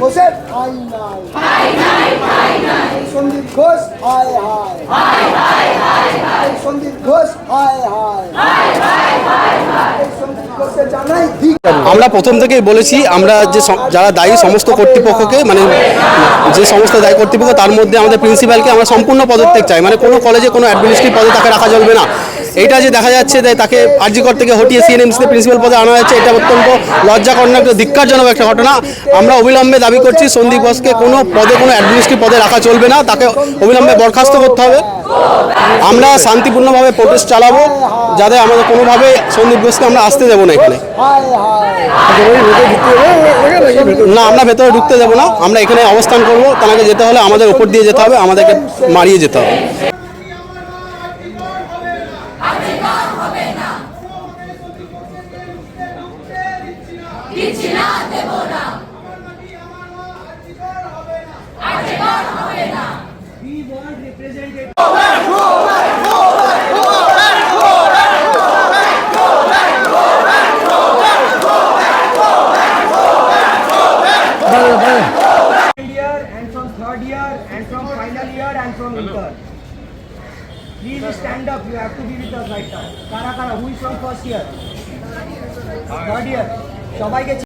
ঘোষের ঠাই নাই। সন্দীপ ঘোষ হায় হায় সন্দীপ ঘোষ হায় হায় সন্দীপ ঘোষকে জানাই আমরা প্রথম থেকেই বলেছি, আমরা যে যারা দায়ী সমস্ত কর্তৃপক্ষকে মানে যে সমস্ত দায়ী কর্তৃপক্ষ, তার মধ্যে আমাদের প্রিন্সিপালকে আমরা সম্পূর্ণ পদত্যাগ চাই। মানে কোনো কলেজে কোনো অ্যাডমিনিস্ট্রেটিভ পদে তাকে রাখা চলবে না। এটা যে দেখা যাচ্ছে যে তাকে আরজিকর থেকে হটিয়ে সিএনএমসিতে প্রিন্সিপাল পদে আনা হচ্ছে এটা অত্যন্ত লজ্জাকর একটা ধিক্কারজনক একটা ঘটনা। আমরা অবিলম্বে দাবি করছি সন্দীপ ঘোষকে কোনো পদে, কোনো অ্যাডমিনিস্ট্রেটিভ পদে রাখা চলবে না, তাকে অবিলম্বে বরখাস্ত করতে হবে। আমরা শান্তিপূর্ণভাবে প্রোটেস্ট চালাবো, যাতে আমাদের কোনোভাবে সন্দীপ ঘোষকে আমরা আসতে দেবো না এখানে। না, আমরা ভেতরে ঢুকতে দেবো না, আমরা এখানে অবস্থান করব, তাকে যেতে হলে আমাদের উপর দিয়ে যেতে হবে, আমাদেরকে মারিয়ে যেতে হবে। দিচ্ছি না দেব না আর না We want representative. India and from third year and from final year and from intern. Please stand up. You have to be with us right now. Kara Kara, who is from first year? Third year. সবাইকে